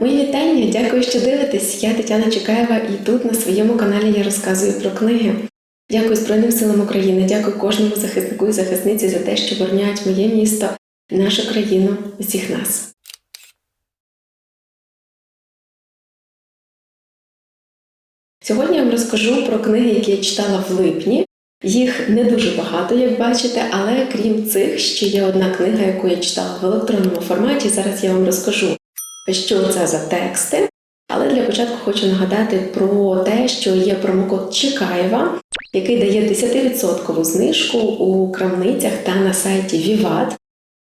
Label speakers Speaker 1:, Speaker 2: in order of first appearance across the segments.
Speaker 1: Мої вітання, дякую, що дивитесь. Я Тетяна Чекаєва, і тут на своєму каналі я розказую про книги. Дякую Збройним силам України, дякую кожному захиснику і захисниці за те, що борняють моє місто, нашу країну, усіх нас. Сьогодні я вам розкажу про книги, які я читала в липні. Їх не дуже багато, як бачите, але крім цих, ще є одна книга, яку я читала в електронному форматі. Зараз я вам розкажу, що це за тексти. Але для початку хочу нагадати про те, що є промокод Чекаєва, який дає 10% знижку у крамницях та на сайті Vivat.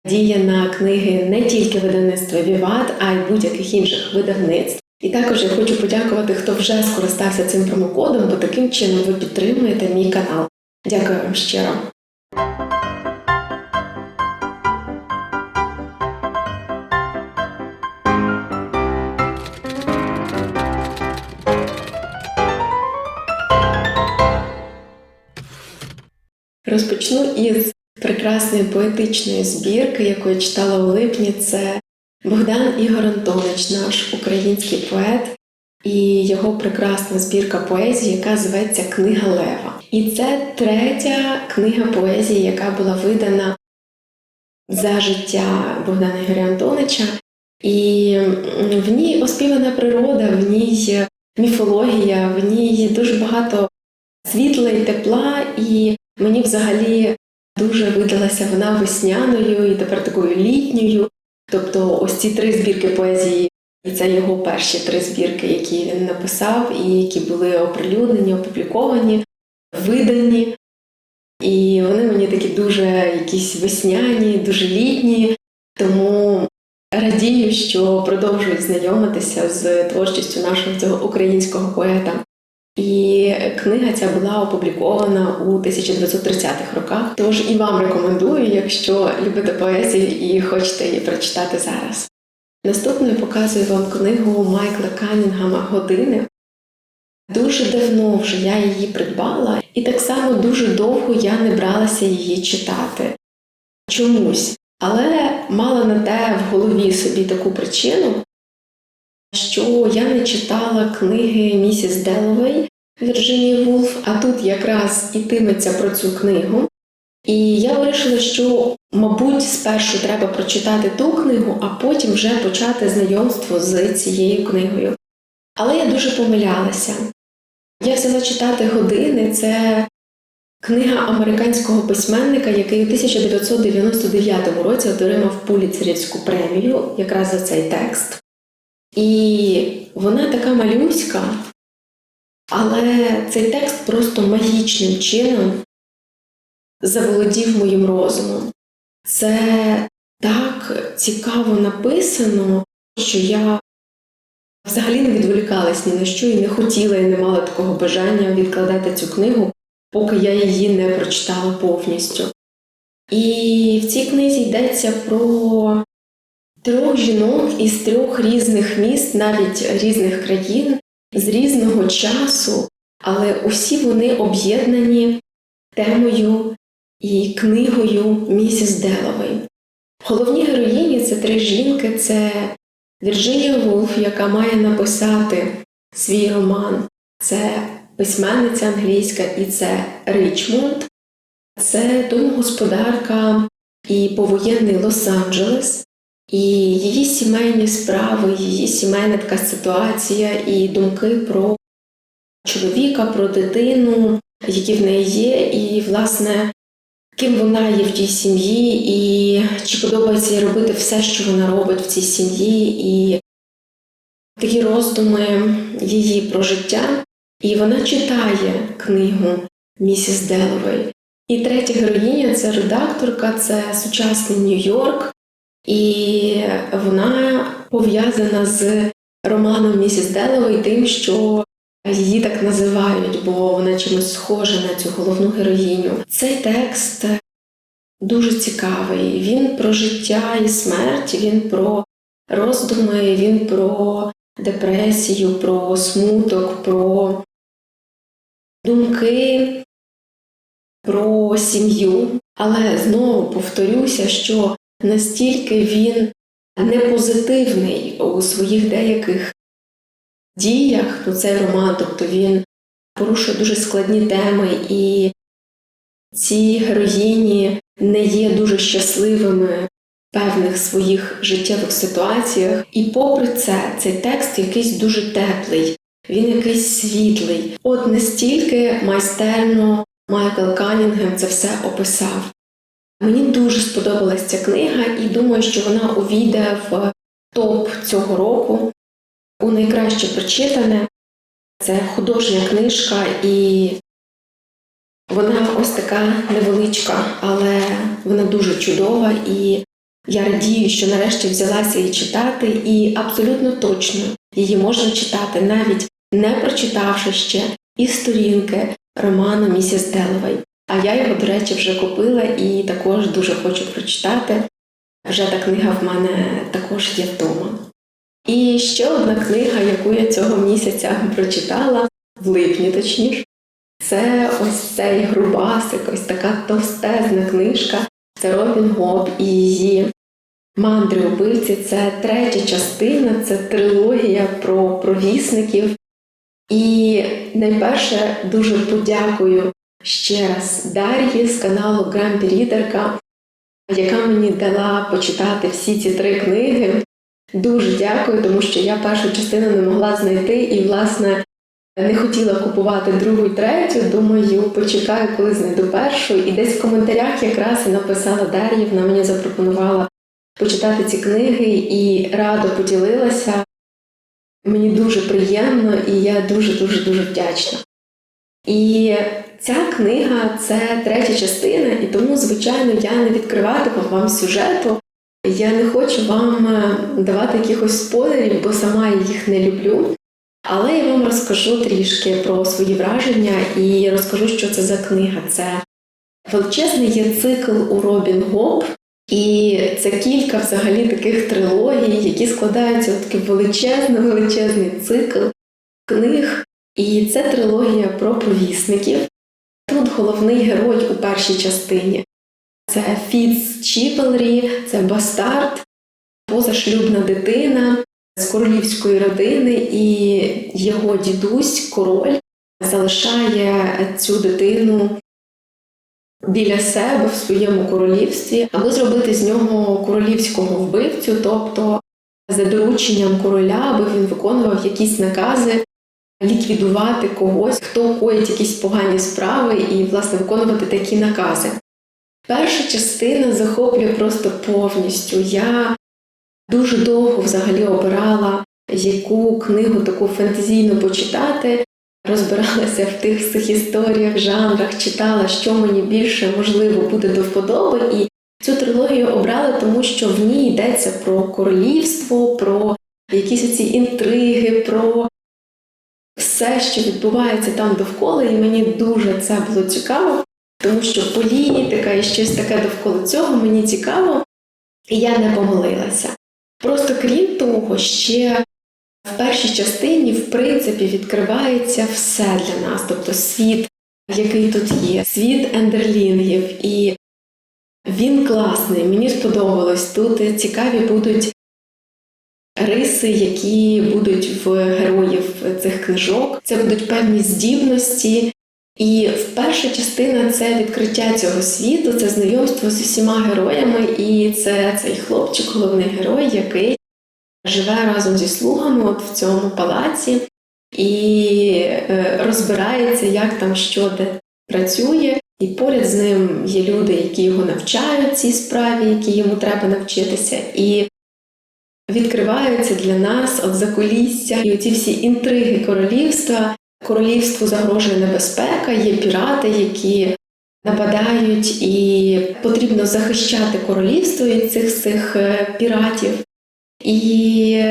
Speaker 1: Діє на книги не тільки видавництва Vivat, а й будь-яких інших видавництв. І також я хочу подякувати, хто вже скористався цим промокодом, бо таким чином ви підтримуєте мій канал. Дякую вам щиро. Розпочну із прекрасної поетичної збірки, яку я читала у липні. Це Богдан Ігор Антонич, наш український поет, і його прекрасна збірка поезії, яка зветься Книга Лева. І це третя книга поезії, яка була видана за життя Богдана Ігоря Антонича. І в ній оспівана природа, в ній міфологія, в ній дуже багато світла і тепла, і мені взагалі дуже видалася вона весняною і тепер такою літньою. Тобто, ось ці три збірки поезії, і це його перші три збірки, які він написав, і які були оприлюднені, опубліковані, видані. І вони мені такі дуже якісь весняні, дуже літні, тому радію, що продовжую знайомитися з творчістю нашого цього українського поета. І книга ця була опублікована у 1930-х роках. Тож і вам рекомендую, якщо любите поезію і хочете її прочитати зараз. Наступною показую вам книгу Майкла Канінгама Години. Дуже давно вже я її придбала, і так само дуже довго я не бралася її читати. Чомусь. Але мала на те в голові собі таку причину, що я не читала книги місіс Деловей Вірджинії Вулф, а тут якраз ітиметься про цю книгу. І я вирішила, що, мабуть, спершу треба прочитати ту книгу, а потім вже почати знайомство з цією книгою. Але я дуже помилялася. Я взяла читати години, це книга американського письменника, який у 1999 році отримав Пуліцерівську премію якраз за цей текст. І вона така малюська, але цей текст просто магічним чином заволодів моїм розумом. Це так цікаво написано, що я взагалі не відволікалась ні на що і не хотіла, і не мала такого бажання відкладати цю книгу, поки я її не прочитала повністю. І в цій книзі йдеться про трьох жінок із трьох різних міст, навіть різних країн, з різного часу, але усі вони об'єднані темою і книгою місіс Деловей. Головні героїні це три жінки: це Вірджинія Вулф, яка має написати свій роман, це письменниця англійська і це Ричмонд, це домогосподарка і повоєнний Лос-Анджелес, і її сімейні справи, її сімейна така ситуація і думки про чоловіка, про дитину, які в неї є, і, власне, ким вона є в тій сім'ї, і чи подобається їй робити все, що вона робить в цій сім'ї, і такі роздуми її про життя. І вона читає книгу Місіс Деловей. І третя героїня це редакторка, це сучасний Нью-Йорк, і вона пов'язана з романом Місіс Деловей тим, що її так називають, бо вона чимось схожа на цю головну героїню. Цей текст дуже цікавий. Він про життя і смерть, він про роздуми, він про депресію, про смуток, про думки, про сім'ю. Але знову повторюся, що настільки він непозитивний у своїх деяких діях. Ну, цей роман, тобто він порушує дуже складні теми, і ці героїні не є дуже щасливими в певних своїх життєвих ситуаціях. І попри це, цей текст якийсь дуже теплий, він якийсь світлий. От настільки майстерно Майкл Канінгем це все описав. Мені дуже сподобалась ця книга, і думаю, що вона увійде в топ цього року у найкраще прочитане. Це художня книжка, і вона ось така невеличка, але вона дуже чудова, і я радію, що нарешті взялася її читати, і абсолютно точно її можна читати, навіть не прочитавши ще і сторінки роману Місіс Деловей. А я його, до речі, вже купила і також дуже хочу прочитати. Вже та книга в мене також є вдома. І ще одна книга, яку я цього місяця прочитала, в липні точніше, це ось цей грубасик, ось така товстезна книжка. Це Робін Гоб і її мандри убивці. Це третя частина, це трилогія про провісників. І найперше дуже подякую ще раз Дар'ї з каналу Грампі Рідерка, яка мені дала почитати всі ці три книги. Дуже дякую, тому що я першу частину не могла знайти і, власне, не хотіла купувати другу і третю. Думаю, почекаю, коли знайду першу. І десь в коментарях якраз і написала Дар'я, вона мені запропонувала почитати ці книги і радо поділилася. Мені дуже приємно і я дуже-дуже дуже вдячна. І ця книга це третя частина, і тому, звичайно, я не відкриватиму вам сюжету. Я не хочу вам е, давати якихось спойлерів, бо сама їх не люблю. Але я вам розкажу трішки про свої враження і розкажу, що це за книга. Це величезний є цикл у Робін Гоп, і це кілька взагалі таких трилогій, які складаються в такий величезний величезний цикл книг. І це трилогія про провісників. Тут головний герой у першій частині це Фіц Чіпелрі, це бастард, позашлюбна дитина з королівської родини, і його дідусь, король, залишає цю дитину біля себе в своєму королівстві, аби зробити з нього королівського вбивцю, тобто за дорученням короля, аби він виконував якісь накази. Ліквідувати когось, хто коїть якісь погані справи, і, власне, виконувати такі накази. Перша частина захоплює просто повністю. Я дуже довго взагалі обирала, яку книгу таку фентезійну почитати, розбиралася в тих всіх історіях, жанрах, читала, що мені більше можливо буде до вподоби. І цю трилогію обрала, тому що в ній йдеться про королівство, про якісь оці інтриги, про все, що відбувається там довкола, і мені дуже це було цікаво. Тому що політика і щось таке довкола цього мені цікаво, і я не помилилася. Просто крім того, ще в першій частині, в принципі, відкривається все для нас, тобто світ, який тут є, світ ендерлінгів. І він класний, мені сподобалось. Тут цікаві будуть риси, які будуть в героїв цих книжок. Це будуть певні здібності. І перша частина це відкриття цього світу, це знайомство з усіма героями, і це цей хлопчик, головний герой, який живе разом зі слугами от в цьому палаці і е, розбирається, як там що де працює. І поряд з ним є люди, які його навчають цій справі, які йому треба навчитися. І відкриваються для нас от закулісся і оці всі інтриги королівства. Королівству загрожує небезпека, є пірати, які нападають, і потрібно захищати королівство від цих цих е, піратів. І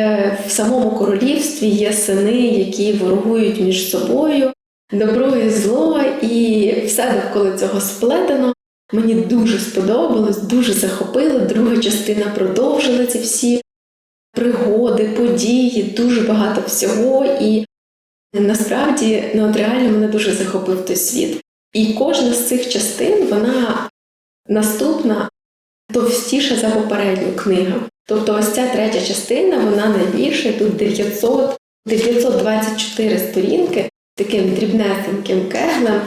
Speaker 1: в самому королівстві є сини, які ворогують між собою, добро і зло, і все довкола цього сплетено. Мені дуже сподобалось, дуже захопило. Друга частина продовжила ці всі пригоди, події, дуже багато всього. І Насправді, ну от реально мене дуже захопив той світ. І кожна з цих частин, вона наступна товстіша за попередню книгу. Тобто, ось ця третя частина, вона найбільша, тут 900, 924 сторінки таким дрібнесеньким кеглем.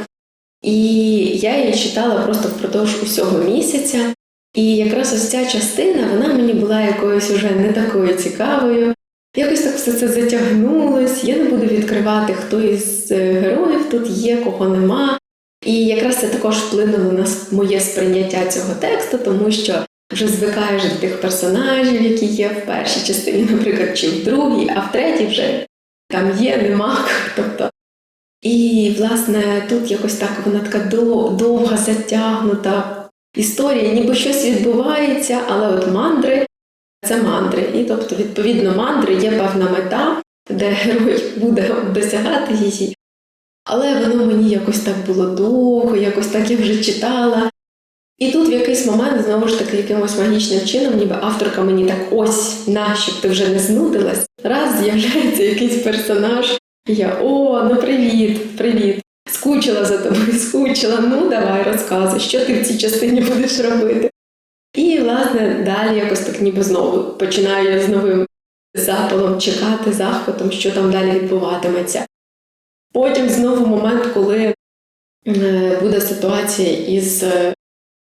Speaker 1: І я її читала просто впродовж усього місяця. І якраз ось ця частина, вона мені була якоюсь уже не такою цікавою. Якось так все це затягнулось. Я не буду відкривати, хто із е, героїв тут є, кого нема. І якраз це також вплинуло на моє сприйняття цього тексту, тому що вже звикаєш до тих персонажів, які є в першій частині, наприклад, чи в другій, а в третій вже там є, нема. Тобто. І, власне, тут якось так вона така довга, затягнута історія, ніби щось відбувається, але от мандри це мандри. І тобто, відповідно, мандри є певна мета, де герой буде досягати її. Але воно мені якось так було довго, якось так я вже читала. І тут в якийсь момент, знову ж таки, якимось магічним чином, ніби авторка мені так ось щоб ти вже не знудилась. Раз з'являється якийсь персонаж, і я о, ну привіт, привіт. Скучила за тобою, скучила. Ну давай розказуй, що ти в цій частині будеш робити. І, власне, далі якось так ніби знову починаю з новим запалом чекати, захватом, що там далі відбуватиметься. Потім знову момент, коли е, буде ситуація із е,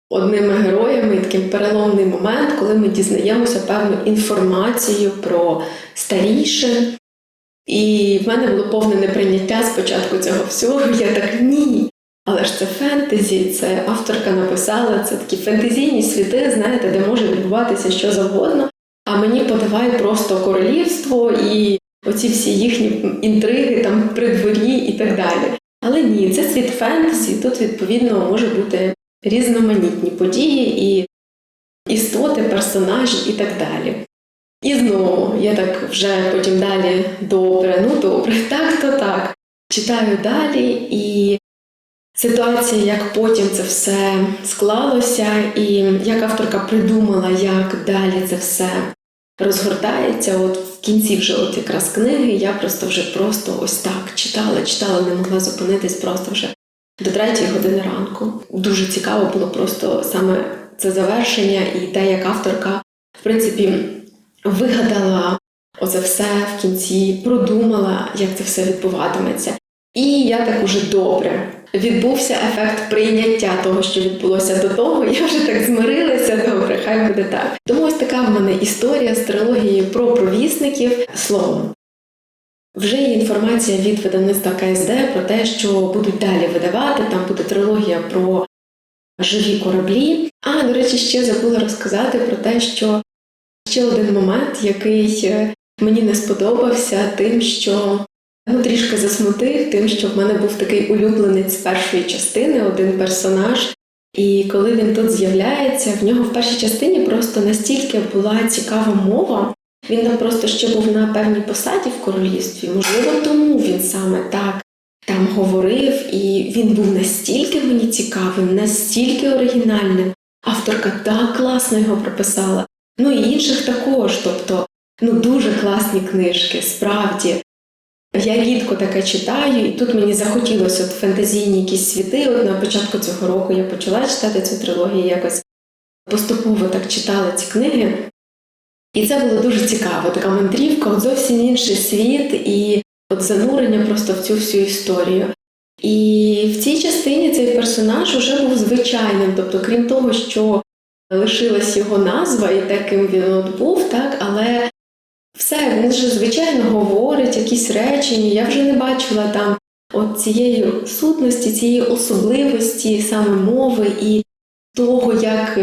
Speaker 1: одними героями, і такий переломний момент, коли ми дізнаємося певну інформацію про старішин. І в мене було повне неприйняття спочатку цього всього. Я так ні. Але ж це фентезі, це авторка написала, це такі фентезійні світи, знаєте, де може відбуватися що завгодно. А мені подавай просто королівство і оці всі їхні інтриги там при дворі і так далі. Але ні, це світ фентезі, тут відповідно може бути різноманітні події і істоти, персонажі і так далі. І знову я так вже потім далі добре, ну добре, так то так. Читаю далі, і ситуація, як потім це все склалося, і як авторка придумала, як далі це все розгортається. От в кінці вже от якраз книги я просто вже просто ось так читала, читала, не могла зупинитись просто вже до третьої години ранку. Дуже цікаво було просто саме це завершення і те, як авторка, в принципі, вигадала оце все в кінці, продумала, як це все відбуватиметься. І я так уже добре. Відбувся ефект прийняття того, що відбулося до того. Я вже так змирилася, добре, хай буде так. Тому ось така в мене історія з трилогією про провісників словом. Вже є інформація від видавництва КСД про те, що будуть далі видавати. Там буде трилогія про живі кораблі. А, до речі, ще забула розказати про те, що ще один момент, який е, мені не сподобався, тим, що ну, трішки засмутив, тим, що в мене був такий улюбленець першої частини, один персонаж. І коли він тут з'являється, в нього в першій частині просто настільки була цікава мова. Він там просто ще був на певній посаді в королівстві. Можливо, тому він саме так там говорив, і він був настільки мені цікавим, настільки оригінальним. Авторка так класно його прописала. Ну і інших також. Тобто, ну дуже класні книжки, справді. Я рідко таке читаю, і тут мені захотілося от фентезійні якісь світи. От на початку цього року я почала читати цю трилогію, якось поступово так читала ці книги. І це було дуже цікаво, така мандрівка, от зовсім інший світ і от занурення просто в цю всю історію. І в цій частині цей персонаж вже був звичайним, тобто, крім того, що лишилась його назва і таким він от був, так, але все, він вже звичайно говорить якісь речення. Я вже не бачила там от цієї сутності, цієї особливості саме мови і того, як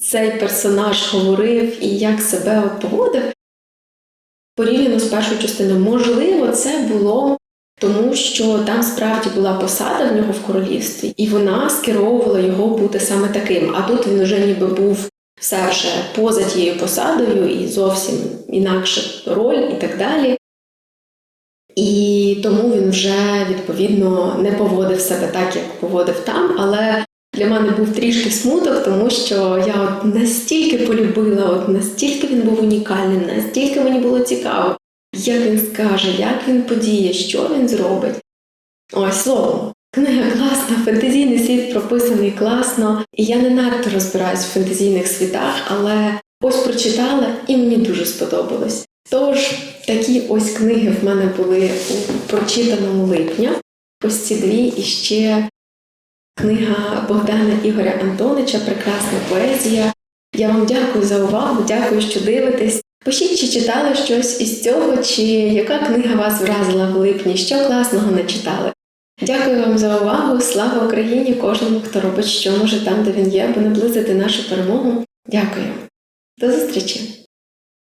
Speaker 1: цей персонаж говорив і як себе от поводив. Порівняно з першою частиною, можливо, це було тому, що там справді була посада в нього в королівстві, і вона скеровувала його бути саме таким. А тут він вже ніби був все вже поза тією посадою і зовсім інакша роль і так далі. І тому він вже відповідно не поводив себе так, як поводив там. Але для мене був трішки смуток, тому що я от настільки полюбила, от настільки він був унікальним, настільки мені було цікаво, як він скаже, як він подіє, що він зробить. Ось словом, книга класна, фентезійний світ прописаний класно. І я не надто розбираюсь в фентезійних світах, але ось прочитала і мені дуже сподобалось. Тож такі ось книги в мене були у прочитаному липня. Ось ці дві і ще книга Богдана Ігоря Антонича Прекрасна поезія. Я вам дякую за увагу, дякую, що дивитесь. Пишіть, чи читали щось із цього, чи яка книга вас вразила в липні, що класного не читали. Дякую вам за увагу. Слава Україні! Кожному, хто робить, що може там, де він є, аби наблизити нашу перемогу. Дякую. До зустрічі!